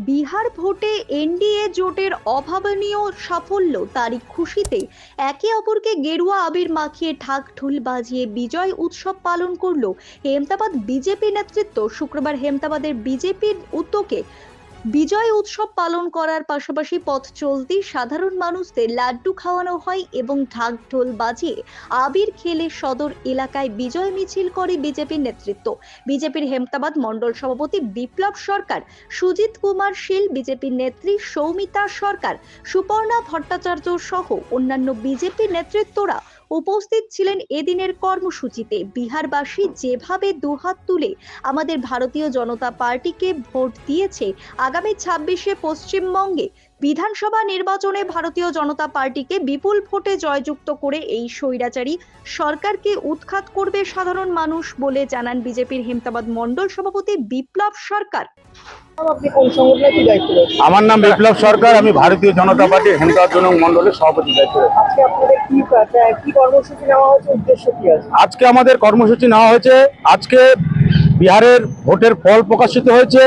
বিহার ভোটে এনডিএ জোটের অভাবনীয় সাফল্য তারই খুশিতে একে অপরকে গেরুয়া আবির মাখিয়ে ঠাক ঢুল বাজিয়ে বিজয় উৎসব পালন করল হেমতাবাদ বিজেপি নেতৃত্ব। শুক্রবার হেমতাবাদের বিজেপির উদ্যোগে বিজয় উৎসব পালন করার পাশাপাশি পথ চলতি সাধারণ মানুষদের লাড্ডু খাওয়ানো হয় এবং ঢাক ঢোল বাজিয়ে আবির খেলে সদর এলাকায় বিজয় মিছিল করে বিজেপির নেতৃত্ব। বিজেপির হেমতাবাদ মণ্ডল সভাপতি বিপ্লব সরকার, সুজিত কুমার শীল বিজেপির নেত্রী সৌমিতা সরকার, সুপর্ণা ভট্টাচার্য সহ অন্যান্য বিজেপি নেতৃত্বরা উপস্থিত ছিলেন এদিনের কর্মসূচিতে। বিহারবাসী যেভাবে দুহাত তুলে আমাদের ভারতীয় জনতা পার্টিকে ভোট দিয়েছে, আগামী ছাব্বিশে পশ্চিমবঙ্গে বিধানসভা নির্বাচনে ভারতীয় জনতা পার্টিকে বিপুল ভোটে জয়যুক্ত করে এই স্বৈরাচারী সরকারকে উৎখাত করবে সাধারণ মানুষ বলে জানান বিজেপির হেমতাবাদ মণ্ডল সভাপতি বিপ্লব সরকার। আমার নাম বিপ্লব সরকার আমি ভারতীয় জনতা পার্টির হেমকাজ জনক মন্ডলের সভাপতি দায়িত্ব আজকে আমাদের কর্মসূচি নেওয়া হয়েছে। আজকে বিহারের ভোটের ফল প্রকাশিত হয়েছে।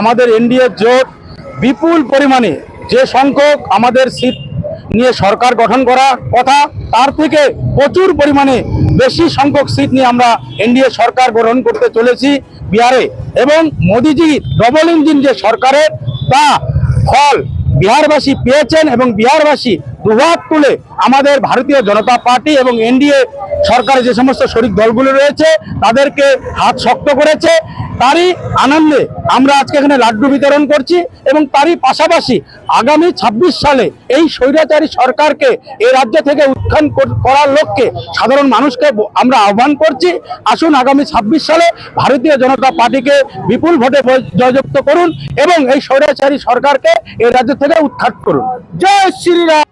আমাদের এনডিএ জোট বিপুল পরিমাণে যে সংখ্যক আমাদের সিট নিয়ে সরকার গঠন করা কথা তার থেকে প্রচুর পরিমাণে বেশি সংখ্যক সিট নিয়ে আমরা এনডিএ সরকার গ্রহণ করতে চলেছি বিহারে। এবং মোদিজি ডবল ইঞ্জিন যে সরকারের, তা ফল বিহারবাসী পেয়েছেন এবং বিহারবাসী দুহাত তুলে আমাদের ভারতীয় জনতা পার্টি এবং এনডিএ সরকারের যে সমস্ত শরিক দলগুলো রয়েছে, তাদেরকে হাত শক্ত করেছে। তারই আনন্দে আমরা আজকে এখানে লাড্ডু বিতরণ করছি এবং তারই পাশাপাশি আগামী ২৬ সালে এই স্বৈরাচারী সরকারকে এই রাজ্য থেকে উত্থান করার লক্ষ্যে সাধারণ মানুষকে আমরা আহ্বান করছি। আসুন আগামী ২৬ সালে ভারতীয় জনতা পার্টিকে বিপুল ভোটে জয়যুক্ত করুন এবং এই স্বৈরাচারী সরকারকে এই রাজ্য থেকে উৎখাত করুন। জয় শ্রীরাম!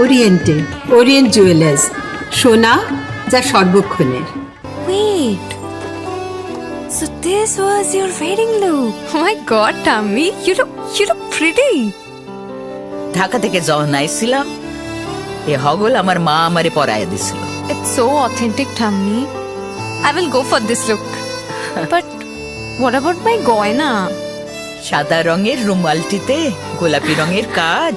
ওরিয়েন্টে ওরিয়েন্ট জুয়েলার্স সোনা যা সর্বক্ষণের Wait. So this was your wedding look. Oh my god, Tammy, you look you look pretty. Dhaka থেকে যখন আইছিলাম এ হগল আমার মা আমারে পরায় দিছিল It's so authentic, Tammy. I will go for this look. but What about my গয়না সাদা রঙের রুমালটিতে গোলাপি রঙের কাজ